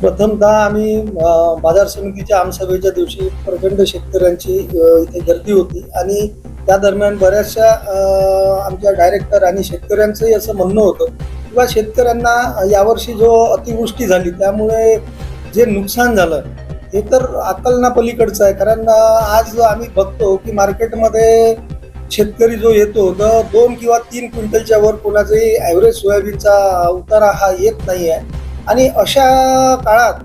प्रथमतः आम्ही बाजार समितीच्या आमसभेच्या दिवशी प्रचंड शेतकऱ्यांची इथे गर्दी होती. आणि त्या दरम्यान बऱ्याचशा आमच्या डायरेक्टर आणि शेतकऱ्यांचंही असं म्हणणं होतं किंवा शेतकऱ्यांना यावर्षी जो अतिवृष्टी झाली त्यामुळे जे नुकसान झालं हे तर अकलनापलीकडचं आहे. कारण आज आम्ही बघतो की मार्केटमध्ये शेतकरी जो येतो तर दोन किंवा तीन क्विंटलच्या वर कोणाचाही ॲव्हरेज सोयाबीनचा उतारा हा येत नाही आहे आणि अशा काळात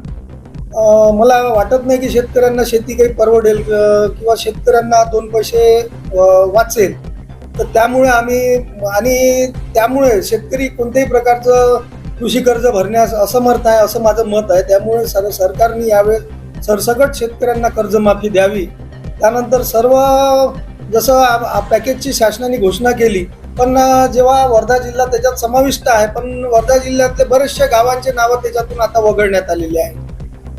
मला वाटत नाही की शेतकऱ्यांना शेती काही परवडेल किंवा शेतकऱ्यांना दोन पैसे वाचेल. तर त्यामुळे आम्ही आणि त्यामुळे शेतकरी कोणत्याही प्रकारचं कृषी कर्ज भरण्यास असमर्थ आहे असं माझं मत आहे. त्यामुळे सर सरकारने यावेळेस सरसकट शेतकऱ्यांना कर्जमाफी द्यावी. त्यानंतर सर्व जसं पॅकेजची शासनाने घोषणा केली पण जेव्हा वर्धा जिल्हा त्याच्यात समाविष्ट आहे पण वर्धा जिल्ह्यातले बरेचसे गावांचे नावं त्याच्यातून आता वगळण्यात आलेली आहे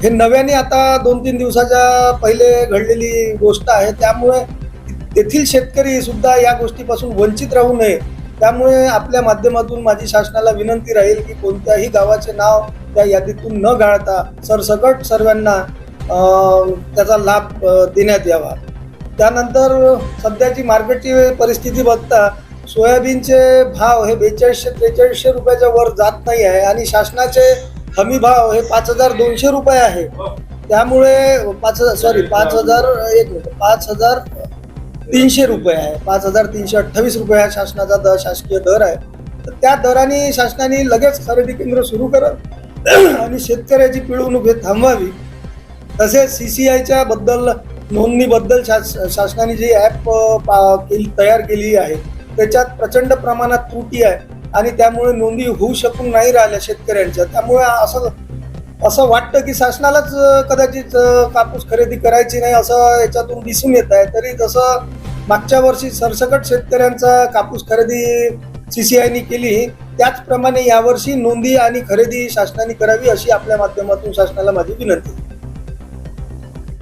हे नव्याने आता दोन तीन दिवसाच्या पहिले घडलेली गोष्ट आहे. त्यामुळे तेथील शेतकरी सुद्धा या गोष्टीपासून वंचित राहू नये. त्यामुळे आपल्या माध्यमातून माझी शासनाला विनंती राहील की कोणत्याही गावाचे नाव त्या यादीतून न गाळता सरसकट सर्वांना त्याचा लाभ देण्यात यावा. त्यानंतर सध्याची मार्केटची परिस्थिती बघता सोयाबीनचे भाव हे बेचाळीसशे त्रेचाळीसशे रुपयाच्या वर जात नाही आहे आणि शासनाचे हमी भाव हे पाच हजार दोनशे रुपये आहे. त्यामुळे पाच हजार सॉरी पाच हजार एक मिनिट पाच हजार तीनशे रुपये आहे. पाच हजार तीनशे अठ्ठावीस रुपये हा शासनाचा दर शासकीय दर आहे. तर त्या दराने शासनाने लगेच खरेदी केंद्र सुरू करत आणि शेतकऱ्याची पिळवणूक हे थांबवावी. तसेच सी सी आयच्या बद्दल नोंदणीबद्दल शास शासनाने जी ॲप केली तयार केली आहे त्याच्यात प्रचंड प्रमाणात त्रुटी आहे आणि त्यामुळे नोंदी होऊ शकून नाही राहिल्या शेतकऱ्यांच्या त्यामुळे असं असं वाटतं की शासनालाच कदाचित कापूस खरेदी करायची नाही असं याच्यातून दिसून येत आहे तरी जसं मागच्या वर्षी सरसकट शेतकऱ्यांचा कापूस खरेदी सी सी आयनी केली त्याचप्रमाणे यावर्षी नोंदी आणि खरेदी शासनाने करावी अशी आपल्या माध्यमातून शासनाला माझी विनंती आहे.